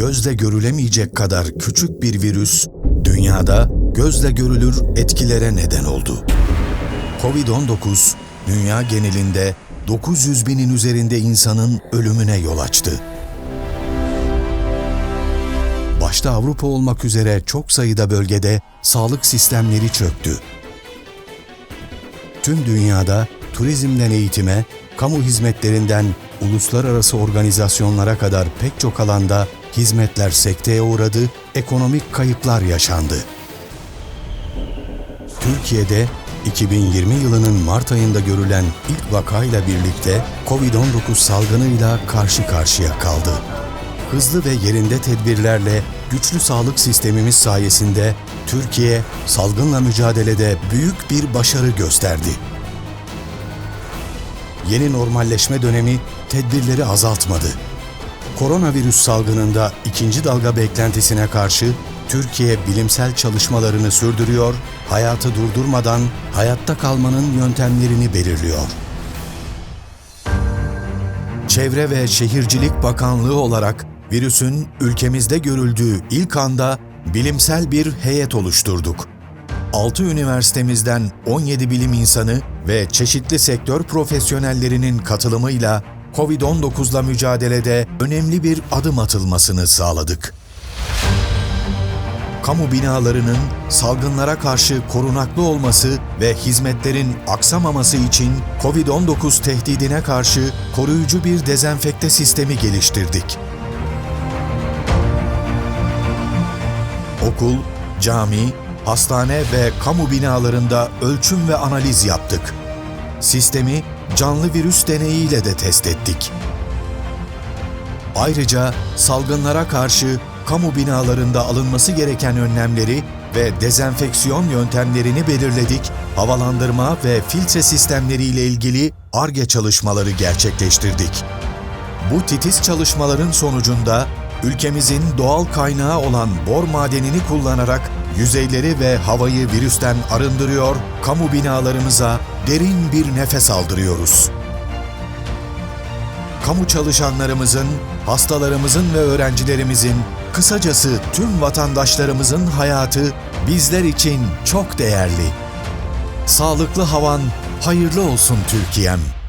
gözle görülemeyecek kadar küçük bir virüs, dünyada gözle görülür etkilere neden oldu. Covid-19, dünya genelinde 900 binin üzerinde insanın ölümüne yol açtı. Başta Avrupa olmak üzere çok sayıda bölgede sağlık sistemleri çöktü. Tüm dünyada turizmden eğitime, kamu hizmetlerinden uluslararası organizasyonlara kadar pek çok alanda hizmetler sekteye uğradı, ekonomik kayıplar yaşandı. Türkiye'de 2020 yılının Mart ayında görülen ilk vakayla birlikte COVID-19 salgınıyla karşı karşıya kaldı. Hızlı ve yerinde tedbirlerle güçlü sağlık sistemimiz sayesinde Türkiye salgınla mücadelede büyük bir başarı gösterdi. Yeni normalleşme dönemi tedbirleri azaltmadı. Koronavirüs salgınında ikinci dalga beklentisine karşı Türkiye bilimsel çalışmalarını sürdürüyor, hayatı durdurmadan hayatta kalmanın yöntemlerini belirliyor. Çevre ve Şehircilik Bakanlığı olarak virüsün ülkemizde görüldüğü ilk anda bilimsel bir heyet oluşturduk. 6 üniversitemizden 17 bilim insanı ve çeşitli sektör profesyonellerinin katılımıyla COVID-19'la mücadelede önemli bir adım atılmasını sağladık. Kamu binalarının salgınlara karşı korunaklı olması ve hizmetlerin aksamaması için COVID-19 tehdidine karşı koruyucu bir dezenfekte sistemi geliştirdik. Okul, cami, hastane ve kamu binalarında ölçüm ve analiz yaptık. Sistemi canlı virüs deneyiyle de test ettik. Ayrıca salgınlara karşı kamu binalarında alınması gereken önlemleri ve dezenfeksiyon yöntemlerini belirledik, havalandırma ve filtre sistemleriyle ilgili ARGE çalışmaları gerçekleştirdik. Bu titiz çalışmaların sonucunda ülkemizin doğal kaynağı olan bor madenini kullanarak yüzeyleri ve havayı virüsten arındırıyor, kamu binalarımıza derin bir nefes aldırıyoruz. Kamu çalışanlarımızın, hastalarımızın ve öğrencilerimizin, kısacası tüm vatandaşlarımızın hayatı bizler için çok değerli. Sağlıklı havan hayırlı olsun Türkiye'm.